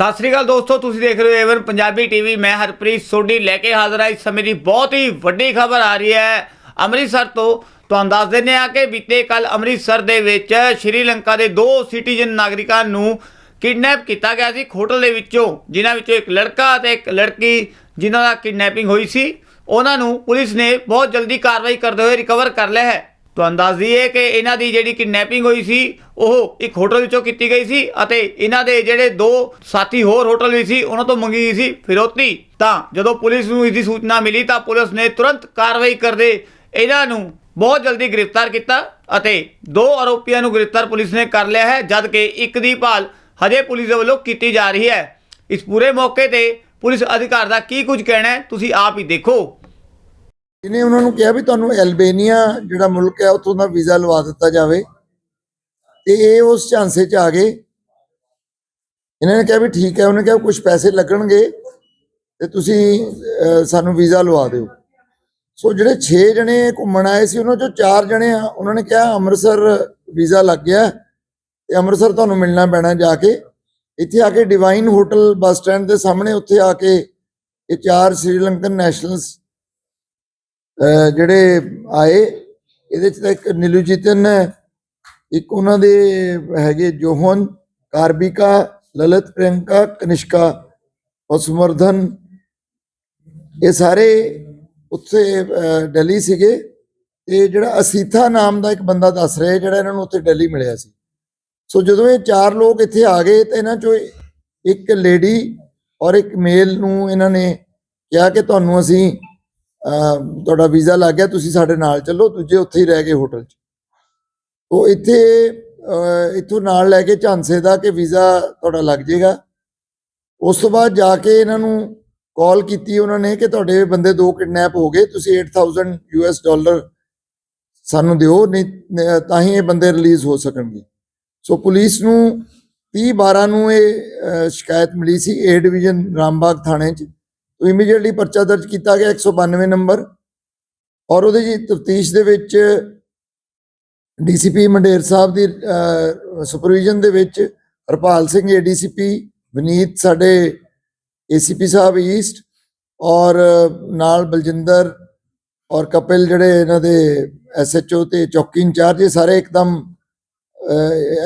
ਸਤਿ ਸ੍ਰੀ ਅਕਾਲ ਦੋਸਤੋ, ਤੁਸੀਂ ਦੇਖ ਰਹੇ ਹੋ ਏਵਨ ਪੰਜਾਬੀ ਟੀਵੀ ਮੈਂ ਹਰਪ੍ਰੀਤ ਸੋਢੀ ਲੈ ਕੇ ਹਾਜ਼ਰ ਹਾਂ। ਇਸ ਸਮੇਂ ਦੀ ਬਹੁਤ ਹੀ ਵੱਡੀ ਖਬਰ ਆ ਰਹੀ ਹੈ ਅੰਮ੍ਰਿਤਸਰ ਤੋਂ। ਤੁਹਾਨੂੰ ਦੱਸ ਦਿੰਦੇ ਹਾਂ ਕਿ ਬੀਤੇ ਕੱਲ ਅੰਮ੍ਰਿਤਸਰ ਦੇ ਵਿੱਚ ਸ਼੍ਰੀਲੰਕਾ ਦੇ ਦੋ ਸਿਟੀਜ਼ਨ ਨਾਗਰਿਕਾਂ ਨੂੰ ਕਿਡਨੈਪ ਕੀਤਾ ਗਿਆ ਸੀ। ਇੱਕ ਹੋਟਲ ਦੇ ਵਿੱਚੋਂ ਜਿਨ੍ਹਾਂ ਵਿੱਚੋਂ ਇੱਕ ਲੜਕਾ ਅਤੇ ਇੱਕ ਲੜਕੀ ਜਿਨ੍ਹਾਂ ਦਾ ਕਿਡਨੈਪਿੰਗ ਹੋਈ ਸੀ, ਉਹਨਾਂ ਨੂੰ ਪੁਲਿਸ ਨੇ ਬਹੁਤ ਜਲਦੀ ਕਾਰਵਾਈ ਕਰਦੇ ਹੋਏ ਰਿਕਵਰ ਕਰ ਲਿਆ ਹੈ। ਤੁਹਾਨੂੰ ਦੱਸ ਦਈਏ ਕਿ ਇਹਨਾਂ ਦੀ ਜਿਹੜੀ ਕਿਡਨੈਪਿੰਗ ਹੋਈ ਸੀ, ਉਹ ਇੱਕ ਹੋਟਲ ਵਿੱਚੋਂ ਕੀਤੀ ਗਈ ਸੀ ਅਤੇ ਇਹਨਾਂ ਦੇ ਜਿਹੜੇ ਦੋ ਸਾਥੀ ਹੋਰ ਹੋਟਲ ਵਿੱਚ ਸੀ, ਉਹਨਾਂ ਤੋਂ ਮੰਗੀ ਗਈ ਸੀ ਫਿਰੋਤੀ। ਤਾਂ ਜਦੋਂ ਪੁਲਿਸ ਨੂੰ ਇਸ ਦੀ ਸੂਚਨਾ ਮਿਲੀ ਤਾਂ ਪੁਲਿਸ ਨੇ ਤੁਰੰਤ ਕਾਰਵਾਈ ਕਰਦੇ ਇਹਨਾਂ ਨੂੰ ਬਹੁਤ ਜਲਦੀ ਗ੍ਰਿਫਤਾਰ ਕੀਤਾ ਅਤੇ ਦੋ ਆਰੋਪੀਆਂ ਨੂੰ ਗ੍ਰਿਫਤਾਰ ਪੁਲਿਸ ਨੇ ਕਰ ਲਿਆ ਹੈ ਜਦ ਕਿ ਇੱਕ ਦੀ ਭਾਲ ਹਜੇ ਪੁਲਿਸ ਦੇ ਵੱਲੋਂ ਕੀਤੀ ਜਾ ਰਹੀ ਹੈ। ਇਸ ਪੂਰੇ ਮੌਕੇ ਤੇ ਪੁਲਿਸ ਅਧਿਕਾਰ ਦਾ ਕੀ ਕੁਝ ਕਹਿਣਾ ਹੈ, ਤੁਸੀਂ ਆਪ ਹੀ ਦੇਖੋ। ਜਿਹਨੇ ਉਹਨਾਂ ਨੂੰ ਕਿਹਾ ਵੀ ਤੁਹਾਨੂੰ ਐਲਬੇਨੀਆ ਜਿਹੜਾ ਮੁਲਕ ਹੈ, ਉੱਥੋਂ ਦਾ ਵੀਜ਼ਾ ਲਵਾ ਦਿੱਤਾ ਜਾਵੇ। ਤੇ ਇਹ ਉਸ ਝਾਂਸੇ 'ਚ ਆ ਗਏ। ਇਹਨਾਂ ਨੇ ਕਿਹਾ ਵੀ ਠੀਕ ਹੈ, ਉਹਨੇ ਕਿਹਾ ਕੁਝ ਪੈਸੇ ਲੱਗਣਗੇ ਤੇ ਤੁਸੀਂ ਸਾਨੂੰ ਵੀਜ਼ਾ ਲਵਾ ਦਿਓ। ਸੋ ਜਿਹੜੇ 6 ਜਣੇ ਘੁੰਮਣ ਆਏ ਸੀ, ਉਹਨਾਂ ਚੋਂ 4 ਜਣੇ ਆ, ਉਹਨਾਂ ਨੇ ਕਿਹਾ ਅੰਮ੍ਰਿਤਸਰ ਵੀਜ਼ਾ ਲੱਗ ਗਿਆ ਤੇ ਅੰਮ੍ਰਿਤਸਰ ਤੁਹਾਨੂੰ ਮਿਲਣਾ ਪੈਣਾ ਜਾ ਕੇ। ਇੱਥੇ ਆ ਕੇ ਡਿਵਾਈਨ ਹੋਟਲ ਬੱਸ ਸਟੈਂਡ ਦੇ ਸਾਹਮਣੇ, ਉੱਥੇ ਆ ਕੇ ਇਹ ਚਾਰ ਸ੍ਰੀਲੰਕਨ ਨੈਸ਼ਨਲਸ ਜਿਹੜੇ ਆਏ ਇਹਦੇ ਚ ਤਾਂ ਇੱਕ ਨਿਲੂਜੀਤਨ ਹੈ ਇੱਕ ਉਹਨਾਂ ਦੇ ਹੈਗੇ ਜੋਹਨ ਕਾਰਬਿਕਾ ਲਲਿਤ ਪ੍ਰਿਯੰਕਾ ਕਨਿਸ਼ਕਾ ਔਰ ਇਹ ਸਾਰੇ ਉੱਥੇ ਅਹ, ਦਿੱਲੀ ਸੀਗੇ। ਤੇ ਜਿਹੜਾ ਅਸੀਥਾ ਨਾਮ ਦਾ ਇੱਕ ਬੰਦਾ ਦੱਸ ਰਿਹਾ ਜਿਹੜਾ ਇਹਨਾਂ ਨੂੰ ਉੱਥੇ ਦਿੱਲੀ ਮਿਲਿਆ ਸੀ। ਸੋ ਜਦੋਂ ਇਹ ਚਾਰ ਲੋਕ ਇੱਥੇ ਆ ਗਏ ਤਾਂ ਇਹਨਾਂ ਚੋਂ ਇੱਕ ਲੇਡੀ ਔਰ ਇੱਕ ਮੇਲ ਨੂੰ ਇਹਨਾਂ ਨੇ ਕਿਹਾ ਕਿ ਤੁਹਾਨੂੰ ਅਸੀਂ ਤੁਹਾਡਾ ਵੀਜ਼ਾ ਲੱਗ ਗਿਆ, ਤੁਸੀਂ ਸਾਡੇ ਨਾਲ ਚੱਲੋ, ਦੂਜੇ ਉੱਥੇ ਹੀ ਰਹਿ ਗਏ ਹੋਟਲ 'ਚ। ਉਹ ਇੱਥੇ ਇੱਥੋਂ ਨਾਲ ਲੈ ਕੇ ਝਾਂਸੇ ਦਾ ਕਿ ਵੀਜ਼ਾ ਤੁਹਾਡਾ ਲੱਗ ਜਾਏਗਾ। ਉਸ ਤੋਂ ਬਾਅਦ ਜਾ ਕੇ ਇਹਨਾਂ ਨੂੰ ਕਾਲ ਕੀਤੀ ਉਹਨਾਂ ਨੇ ਕਿ ਤੁਹਾਡੇ ਬੰਦੇ ਦੋ ਕਿਡਨੈਪ ਹੋ ਗਏ, ਤੁਸੀਂ 8000 ਯੂਐਸ ਡਾਲਰ ਸਾਨੂੰ ਦਿਓ, ਨਹੀਂ ਤਾਂ ਹੀ ਇਹ ਬੰਦੇ ਰਿਲੀਜ਼ ਹੋ ਸਕਣਗੇ। ਸੋ ਪੁਲਿਸ ਨੂੰ 30 12 ਨੂੰ ਇਹ ਸ਼ਿਕਾਇਤ ਮਿਲੀ ਸੀ ਏ ਡਿਵੀਜ਼ਨ ਰਾਮਬਾਗ ਥਾਣੇ 'ਚ। ਇਮੀਡੀਏਟਲੀ ਪਰਚਾ ਦਰਜ ਕੀਤਾ ਗਿਆ 192 ਨੰਬਰ ਔਰ ਉਹਦੇ ਜੀ ਤਫਤੀਸ਼ ਦੇ ਵਿੱਚ ਡੀਸੀਪੀ ਮੰਡੇਰ ਸਾਹਿਬ ਦੀ ਸੁਪਰਵਿਜ਼ਨ ਦੇ ਵਿੱਚ ਹਰਪਾਲ ਸਿੰਘ ਏਡੀਸੀਪੀ ਵਿਨੀਤ ਸਾਡੇ ਏਸੀਪੀ ਸਾਹਿਬ ਈਸਟ ਔਰ ਨਾਲ ਬਲਜਿੰਦਰ ਔਰ ਕਪਿਲ ਜਿਹੜੇ ਇਹਨਾਂ ਦੇ ਐਸਐਚਓ ਤੇ ਚੌਕੀ ਇੰਚਾਰਜ, ਇਹ ਸਾਰੇ ਇੱਕਦਮ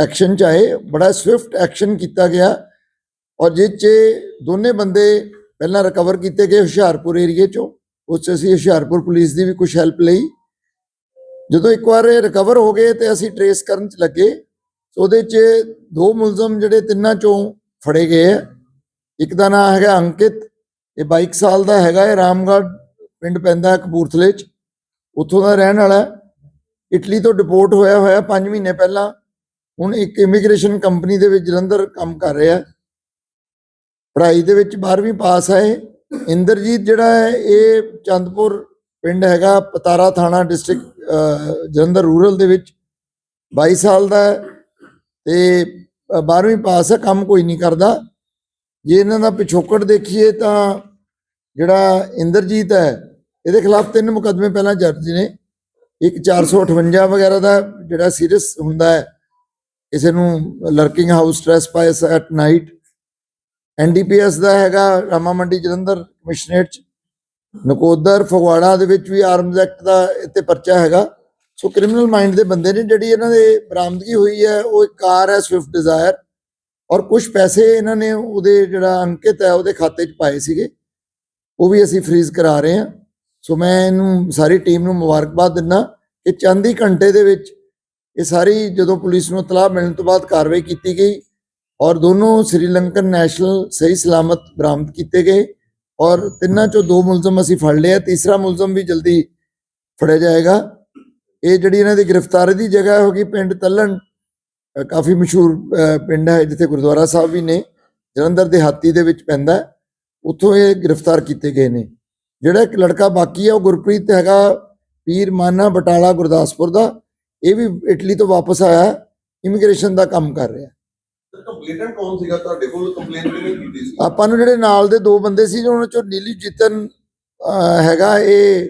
ਐਕਸ਼ਨ ਚ ਆਏ। ਬੜਾ ਸਵਿਫਟ ਐਕਸ਼ਨ ਕੀਤਾ ਗਿਆ। ਔਰ ਜਿਹ 'ਚ ਦੋਨੇ ਬੰਦੇ ਪਹਿਲਾਂ ਰਿਕਵਰ ਕੀਤੇ ਗਏ ਹੁਸ਼ਿਆਰਪੁਰ ਏਰੀਏ ਚੋਂ, ਉਸ 'ਚ ਅਸੀਂ ਹੁਸ਼ਿਆਰਪੁਰ ਪੁਲਿਸ ਦੀ ਵੀ ਕੁਝ ਹੈਲਪ ਲਈ। ਜਦੋਂ ਇੱਕ ਵਾਰ ਇਹ ਰਿਕਵਰ ਹੋ ਗਏ ਤੇ ਅਸੀਂ ਟਰੇਸ ਕਰਨ ਚ ਲੱਗੇ ਉਹਦੇ 'ਚ ਦੋ ਮੁਲਜ਼ਮ ਜਿਹੜੇ ਤਿੰਨਾਂ ਚੋਂ ਫੜੇ ਗਏ ਆ। ਇੱਕ ਦਾ ਨਾਮ ਹੈਗਾ ਅੰਕਿਤ, ਇਹ 22 ਸਾਲ ਦਾ ਹੈਗਾ, ਇਹ ਰਾਮਗੜ੍ਹ ਪਿੰਡ ਪੈਂਦਾ ਕਪੂਰਥਲੇ 'ਚ। ਉੱਥੋਂ ਦਾ ਰਹਿਣ ਵਾਲਾ ਇਟਲੀ ਤੋਂ ਡਿਪੋਰਟ ਹੋਇਆ ਹੋਇਆ 5 ਮਹੀਨੇ ਪਹਿਲਾਂ। ਹੁਣ ਇੱਕ ਇਮੀਗ੍ਰੇਸ਼ਨ ਕੰਪਨੀ ਦੇ ਵਿੱਚ ਜਲੰਧਰ ਕੰਮ ਕਰ ਰਿਹਾ ਪੜ੍ਹਾਈ ਦੇ ਵਿੱਚ 12ਵੀਂ ਪਾਸ ਹੈ। ਇੰਦਰਜੀਤ ਜਿਹੜਾ ਹੈ, ਇਹ ਚੰਦਪੁਰ ਪਿੰਡ ਹੈਗਾ, ਪਤਾਰਾ ਥਾਣਾ ਡਿਸਟ੍ਰਿਕਟ ਜਲੰਧਰ ਰੂਰਲ ਦੇ ਵਿੱਚ 22 ਸਾਲ ਦਾ ਹੈ ਤੇ 12ਵੀਂ ਪਾਸ ਹੈ, ਕੰਮ ਕੋਈ ਨਹੀਂ ਕਰਦਾ। ਜੇ ਇਹਨਾਂ ਦਾ ਪਿਛੋਕੜ ਦੇਖੀਏ ਤਾਂ ਜਿਹੜਾ ਇੰਦਰਜੀਤ ਹੈ, ਇਹਦੇ ਖਿਲਾਫ ਤਿੰਨ ਮੁਕੱਦਮੇ ਪਹਿਲਾਂ ਦਰਜ ਨੇ। ਇੱਕ 458 ਵਗੈਰਾ ਦਾ ਜਿਹੜਾ ਸੀਰੀਅਸ ਹੁੰਦਾ ਹੈ, ਕਿਸੇ ਨੂੰ lurking house trespass at night NDPS ਦਾ ਹੈਗਾ ਰਾਮਾ ਮੰਡੀ ਜਲੰਧਰ ਕਮਿਸ਼ਨਰੇਟ ਚ। ਨਕੋਦਰ ਫਗਵਾੜਾ ਦੇ ਵਿੱਚ ਵੀ ਆਰਮਜ਼ ਐਕਟ ਦਾ ਇੱਥੇ ਪਰਚਾ ਹੈਗਾ। ਸੋ ਕ੍ਰਿਮੀਨਲ ਮਾਈਂਡ ਦੇ ਬੰਦੇ ਨੇ ਜਿਹੜੀ ਇਹਨਾਂ ਦੇ ਬਰਾਮਦਗੀ ਹੋਈ ਹੈ, ਉਹ ਇੱਕ ਕਾਰ ਹੈ ਸਵਿਫਟ ਡਿਜ਼ਾਇਰ ਔਰ ਕੁਝ ਪੈਸੇ ਇਹਨਾਂ ਨੇ ਉਹਦੇ ਜਿਹੜਾ ਅੰਕਿਤ ਹੈ, ਉਹਦੇ ਖਾਤੇ 'ਚ ਪਾਏ ਸੀਗੇ। ਉਹ ਵੀ ਅਸੀਂ ਫ੍ਰੀਜ਼ ਕਰਾ ਰਹੇ ਹਾਂ। ਸੋ ਮੈਂ ਇਹਨੂੰ ਸਾਰੀ ਟੀਮ ਨੂੰ ਮੁਬਾਰਕਬਾਦ ਦਿੰਦਾ ਕਿ ਚੰਦ ਹੀ ਘੰਟੇ ਦੇ ਵਿੱਚ ਇਹ ਸਾਰੀ ਜਦੋਂ ਪੁਲਿਸ ਨੂੰ ਤਲਾਹ ਮਿਲਣ ਤੋਂ ਬਾਅਦ ਕਾਰਵਾਈ ਕੀਤੀ ਗਈ। ਔਰ ਦੋਨੋਂ ਸ੍ਰੀਲੰਕਨ ਨੈਸ਼ਨਲ ਸਹੀ ਸਲਾਮਤ ਬਰਾਮਦ ਕੀਤੇ ਗਏ ਔਰ ਤਿੰਨਾਂ ਚੋਂ ਦੋ ਮੁਲਜ਼ਮ ਅਸੀਂ ਫੜ ਲਿਆ ਤੀਸਰਾ ਮੁਲਜ਼ਮ ਵੀ ਜਲਦੀ ਫੜਿਆ ਜਾਏਗਾ। ਇਹ ਜਿਹੜੀ ਇਹਨਾਂ ਦੀ ਗ੍ਰਿਫਤਾਰੀ ਦੀ ਜਗ੍ਹਾ ਹੋਗੀ ਪਿੰਡ ਤੱਲਣ ਕਾਫੀ ਮਸ਼ਹੂਰ ਪਿੰਡ ਹੈ ਜਿੱਥੇ ਗੁਰਦੁਆਰਾ ਸਾਹਿਬ ਵੀ ਨੇ, ਜਲੰਧਰ ਦੇ ਹਾਤੀ ਦੇ ਵਿੱਚ ਪੈਂਦਾ ਉੱਥੋਂ ਇਹ ਗ੍ਰਿਫਤਾਰ ਕੀਤੇ ਗਏ ਨੇ। ਜਿਹੜਾ ਇੱਕ ਲੜਕਾ ਬਾਕੀ ਹੈ, ਉਹ ਗੁਰਪ੍ਰੀਤ ਹੈਗਾ, ਪੀਰ ਮਾਨਾ ਬਟਾਲਾ ਗੁਰਦਾਸਪੁਰ ਦਾ। ਇਹ ਵੀ ਇਟਲੀ ਤੋਂ ਵਾਪਸ ਆਇਆ, ਇਮੀਗ੍ਰੇਸ਼ਨ ਦਾ ਕੰਮ ਕਰ ਰਿਹਾ। ਕੰਪਲੇਨਟ ਕੌਣ ਸੀਗਾ? ਤੁਹਾਡੇ ਕੋਲ ਕੰਪਲੇਂਟ ਕਿਹਨੇ ਕੀਤੀ ਸੀ? ਆਪਾਂ ਨੂੰ ਜਿਹੜੇ ਨਾਲ ਦੇ ਦੋ ਬੰਦੇ ਸੀ ਉਹਨਾਂ ਚੋਂ ਨੀਲੀ ਜਿਤਨ ਹੈਗਾ ਇਹ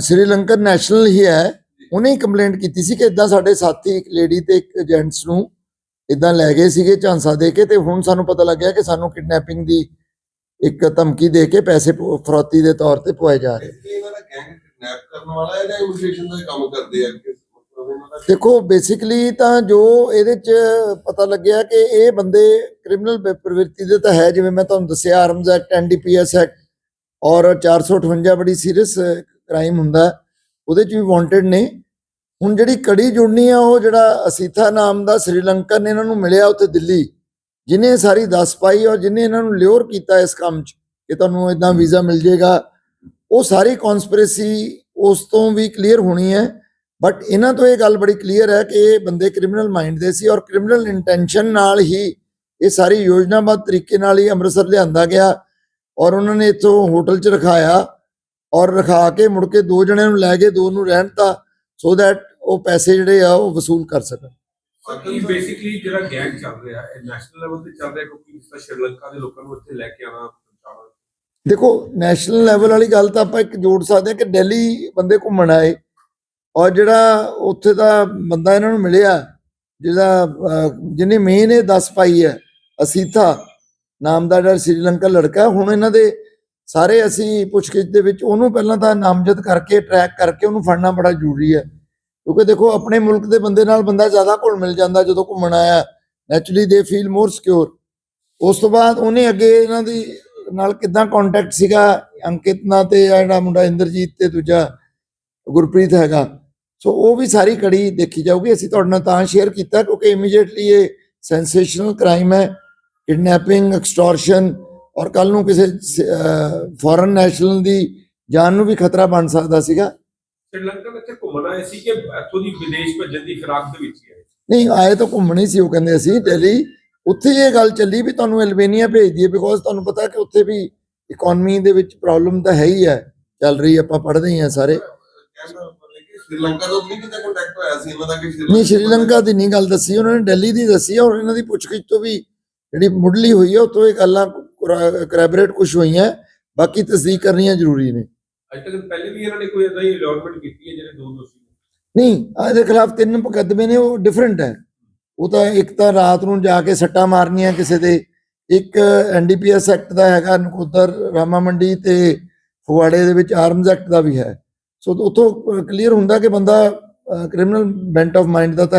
ਸ੍ਰੀਲੰਕਨ ਨੈਸ਼ਨਲ ਹੀ ਹੈ। ਉਹਨੇ ਹੀ ਕੰਪਲੇਂਟ ਕੀਤੀ ਸੀ ਕਿ ਇਦਾਂ ਸਾਡੇ ਸਾਥੀ ਇੱਕ ਲੇਡੀ ਤੇ ਇੱਕ ਜੈਂਟਸ ਨੂੰ ਇਦਾਂ ਲੈ ਗਏ ਸੀਗੇ ਝਾਂਸਾ ਦੇ ਕੇ ਤੇ ਹੁਣ ਸਾਨੂੰ ਪਤਾ ਲੱਗਿਆ ਕਿ ਸਾਨੂੰ ਕਿਡਨੈਪਿੰਗ ਦੀ ਇੱਕ ਧਮਕੀ ਦੇ ਕੇ ਪੈਸੇ ਫਰੌਤੀ ਦੇ ਤੌਰ ਤੇ ਪਵਾਏ ਜਾ ਰਹੇ। ਇਹ ਇਹਨਾਂ ਦਾ ਗੈਂਗ ਕਿਡਨੈਪ ਕਰਨ ਵਾਲਾ ਹੈ ਜਾਂ ਇਮੀਗ੍ਰੇਸ਼ਨ ਦਾ ਕੰਮ ਕਰਦੇ ਆ ਦੇਖੋ ਬੇਸਿਕਲੀ ਤਾਂ ਜੋ ਇਹਦੇ ਚ ਪਤਾ ਲੱਗਿਆ ਕਿ ਇਹ ਬੰਦੇ ਕ੍ਰਿਮੀਨਲ ਪ੍ਰਵਿਰਤੀ ਦੇ ਤਾਂ ਹੈ, ਜਿਵੇਂ ਮੈਂ ਤੁਹਾਨੂੰ ਦੱਸਿਆ ਆਰਮਜ਼ ਐਕਟ ਐਨਡੀਪੀਐਸ ਐਕਟ ਔਰ 458 ਬੜੀ ਸੀਰੀਅਸ ਕ੍ਰਾਈਮ ਹੁੰਦਾ, ਉਹਦੇ ਚ ਵੀ ਵਾਂਟਡ ਨੇ। ਹੁਣ ਜਿਹੜੀ ਕੜੀ ਜੁੜਨੀ ਆ, ਉਹ ਜਿਹੜਾ ਅਸੀਥਾ ਨਾਮ ਦਾ ਸ੍ਰੀਲੰਕਨ ਇਹਨਾਂ ਨੂੰ ਮਿਲਿਆ ਉੱਥੇ ਦਿੱਲੀ, ਜਿਨੇ ਸਾਰੀ ਦੱਸ ਪਾਈ ਔਰ ਜਿਨੇ ਇਹਨਾਂ ਨੂੰ ਲਿਓਰ ਕੀਤਾ ਇਸ ਕੰਮ 'ਚ ਕਿ ਤੁਹਾਨੂੰ ਇਦਾਂ ਵੀਜ਼ਾ ਮਿਲ ਜਾਏਗਾ ਉਹ ਸਾਰੀ ਕਨਸਪੀਰੇਸੀ ਉਸ ਤੋਂ ਵੀ ਕਲੀਅਰ ਹੋਣੀ ਹੈ। ਬਟ ਇਹਨਾਂ ਤੋਂ ਇਹ ਗੱਲ ਬੜੀ ਕਲੀਅਰ ਹੈ ਕਿ ਇਹ ਬੰਦੇ ਕ੍ਰਿਮੀਨਲ ਮਾਈਂਡ ਦੇ ਸੀ ਔਰ ਕ੍ਰਿਮੀਨਲ ਇੰਟੈਂਸ਼ਨ ਨਾਲ ਹੀ ਇਹ ਸਾਰੀ ਯੋਜਨਾਬੱਧ ਤਰੀਕੇ ਨਾਲ ਹੀ ਅੰਮ੍ਰਿਤਸਰ ਲਿਆਂਦਾ ਗਿਆ ਔਰ ਉਹਨਾਂ ਨੇ ਇੱਥੋਂ ਹੋਟਲ 'ਚ ਰਖਾਇਆ ਔਰ ਰਖਾ ਕੇ ਮੁੜ ਕੇ ਦੋ ਜਣਿਆਂ ਨੂੰ ਲੈ ਗਏ ਦੋ ਨੂੰ ਰਹਿਣ ਤਾ ਸੋ ਦੈਟ ਉਹ ਪੈਸੇ ਜਿਹੜੇ ਆ ਉਹ ਵਸੂਲ ਕਰ ਸਕਣ। ਬਾਕੀ ਬੇਸਿਕਲੀ ਜਿਹੜਾ ਗੈਂਗ ਚੱਲ ਰਿਹਾ ਹੈ ਨੈਸ਼ਨਲ ਲੈਵਲ ਤੇ ਚੱਲ ਰਿਹਾ ਕਿਉਂਕਿ ਇਸ ਤਰ੍ਹਾਂ ਸ਼੍ਰੀਲੰਕਾ ਦੇ ਲੋਕਾਂ ਨੂੰ ਇੱਥੇ ਲੈ ਕੇ ਆਣਾ ਪਹੁੰਚਾਉਣਾ। ਦੇਖੋ ਨੈਸ਼ਨਲ ਲੈਵਲ ਵਾਲੀ ਗੱਲ ਤਾਂ ਆਪਾਂ ਇੱਕ ਜੋੜ ਸਕਦੇ ਹਾਂ ਕਿ ਦਿੱਲੀ ਬੰਦੇ ਘੁੰਮਣ ਆਏ ਔਰ ਜਿਹੜਾ ਉੱਥੇ ਦਾ ਬੰਦਾ ਇਹਨਾਂ ਨੂੰ ਮਿਲਿਆ, ਜਿਹਦਾ ਜਿਹਨੇ ਮੇਨ ਇਹ ਦੱਸ ਪਾਈ ਹੈ, ਅਸੀਥਾ, ਨਾਮ ਦਾ ਜਿਹੜਾ ਸ੍ਰੀਲੰਕਾ ਲੜਕਾ, ਹੁਣ ਇਹਨਾਂ ਦੇ ਸਾਰੇ ਅਸੀਂ ਪੁੱਛਗਿੱਛ ਦੇ ਵਿੱਚ ਉਹਨੂੰ ਪਹਿਲਾਂ ਤਾਂ ਨਾਮਜ਼ਦ ਕਰਕੇ ਟਰੈਕ ਕਰਕੇ ਉਹਨੂੰ ਫੜਨਾ ਬੜਾ ਜ਼ਰੂਰੀ ਹੈ। ਕਿਉਂਕਿ ਦੇਖੋ, ਆਪਣੇ ਮੁਲਕ ਦੇ ਬੰਦੇ ਨਾਲ ਬੰਦਾ ਜ਼ਿਆਦਾ ਘੁਲ ਮਿਲ ਜਾਂਦਾ ਜਦੋਂ ਘੁੰਮਣ ਆਇਆ ਨੈਚੁਰਲੀ ਦੇ ਫੀਲ ਮੋਰ ਸਿਕਿਉਰ ਉਸ ਤੋਂ ਬਾਅਦ ਉਹਨੇ ਅੱਗੇ ਇਹਨਾਂ ਦੀ ਨਾਲ ਕਿਦਾਂ ਕੰਟੈਕਟ ਸੀਗਾ, ਅੰਕਿਤ ਨਾਲ ਤੇ ਆਹ ਜਿਹੜਾ ਮੁੰਡਾ ਇੰਦਰਜੀਤ ਤੇ ਦੂਜਾ ਗੁਰਪ੍ਰੀਤ ਹੈਗਾ। ਸੋ ਉਹ ਵੀ ਸਾਰੀ ਕੜੀ ਦੇਖੀ ਜਾਊਗੀ। ਅਸੀਂ ਤੁਹਾਡੇ ਨਾਲ ਤਾਂ ਸ਼ੇਅਰ ਕੀਤਾ ਕਿਉਂਕਿ ਇਮੀਡੀਏਟਲੀ ਇਹ ਸੈਂਸੇਸ਼ਨਲ ਕ੍ਰਾਈਮ ਹੈ। ਕਿਡਨੈਪਿੰਗ ਐਕਸਟੋਰਸ਼ਨ ਔਰ ਕੱਲ ਨੂੰ ਕਿਸੇ ਫੋਰਨ ਨੈਸ਼ਨਲ ਦੀ ਜਾਨ ਨੂੰ ਵੀ ਖਤਰਾ ਬਣ ਸਕਦਾ ਸੀਗਾ। ਸ਼੍ਰੀਲੰਕਾ ਵਿੱਚ ਘੁੰਮਣ ਸੀ ਕਿ ਇੱਥੋਂ ਦੀ ਵਿਦੇਸ਼ ਭੇਜਣ ਦੀ ਫਿਰਾਕ ਦੇ ਵਿੱਚ ਆਏ? ਨਹੀਂ ਆਏ ਤਾਂ ਘੁੰਮਣੀ ਸੀ ਉਹ ਕਹਿੰਦੇ ਅਸੀਂ ਦਿੱਲੀ। ਉੱਥੇ ਇਹ ਗੱਲ ਚੱਲੀ ਵੀ ਤੁਹਾਨੂੰ ਐਲਬੇਨੀਆ ਭੇਜ ਦਈਏ ਬਿਕੋਜ਼ ਤੁਹਾਨੂੰ ਪਤਾ ਕਿ ਉੱਥੇ ਵੀ ਇਕਨੋਮੀ ਦੇ ਵਿੱਚ ਪ੍ਰੋਬਲਮ ਤਾਂ ਹੈ ਹੀ ਹੈ। ਚੱਲ ਰਹੀ ਆਪਾਂ ਪੜ੍ਹਦੇ ਹੀ ਸਾਰੇ। ਸ਼੍ਰੀਲੰਕਾ ਤੋਂ ਨਹੀਂ ਕਿਤੇ ਕੰਟੈਕਟ ਹੋਇਆ ਸੀ? ਇਹਨਾਂ ਦਾ ਕਿ ਨਹੀਂ ਸ਼੍ਰੀਲੰਕਾ ਦੀ ਨਹੀਂ ਗੱਲ ਦੱਸੀ ਉਹਨਾਂ ਨੇ ਦਿੱਲੀ ਦੀ ਦੱਸੀ ਹੈ ਔਰ ਇਹਨਾਂ ਦੀ ਪੁੱਛਗਿੱਛ ਤੋਂ ਵੀ ਜਿਹੜੀ ਮੁੱਢਲੀ ਹੋਈ ਹੈ ਉਤੋਂ ਇਹ ਗੱਲਾਂ ਕਰੈਬਰੇਟ ਕੁਝ ਹੋਈਆਂ ਬਾਕੀ ਤਸਦੀਕ ਕਰਨੀਆਂ ਜ਼ਰੂਰੀ ਨੇ। ਅੱਜ ਤੱਕ ਪਹਿਲੇ ਵੀ ਇਹਨਾਂ ਨੇ ਕੋਈ ਇਦਾਂ ਹੀ ਅਲੋਟਮੈਂਟ ਕੀਤੀ ਹੈ ਜਿਹੜੇ ਦੋ ਦੋਸ਼ੀ ਨੇ? ਨਹੀਂ ਇਹਦੇ ਖਿਲਾਫ ਤਿੰਨ ਮੁਕੱਦਮੇ ਨੇ ਉਹ ਡਿਫਰੈਂਟ ਹੈ। ਉਹ ਤਾਂ ਇੱਕ ਤਾਂ ਰਾਤ ਨੂੰ ਜਾ ਕੇ ਸੱਟਾਂ ਮਾਰਨੀਆਂ ਕਿਸੇ ਦੇ ਇੱਕ ਐਨਡੀਪੀਐਸ ਐਕਟ ਦਾ ਹੈਗਾ ਨਕੋਦਰ ਰਾਮਾ ਮੰਡੀ ਤੇ ਫਗਵਾੜੇ ਦੇ ਵਿੱਚ ਆਰਮਜ਼ ਐਕਟ ਦਾ ਵੀ ਹੈ। ਸੋ ਉਥੋਂ ਕਲੀਅਰ ਹੁੰਦਾ ਕਿ ਬੰਦਾ ਕ੍ਰਿਮੀਨਲ ਬੈਂਟ ਆਫ ਮਾਈਂਡ ਦਾ ਤਾਂ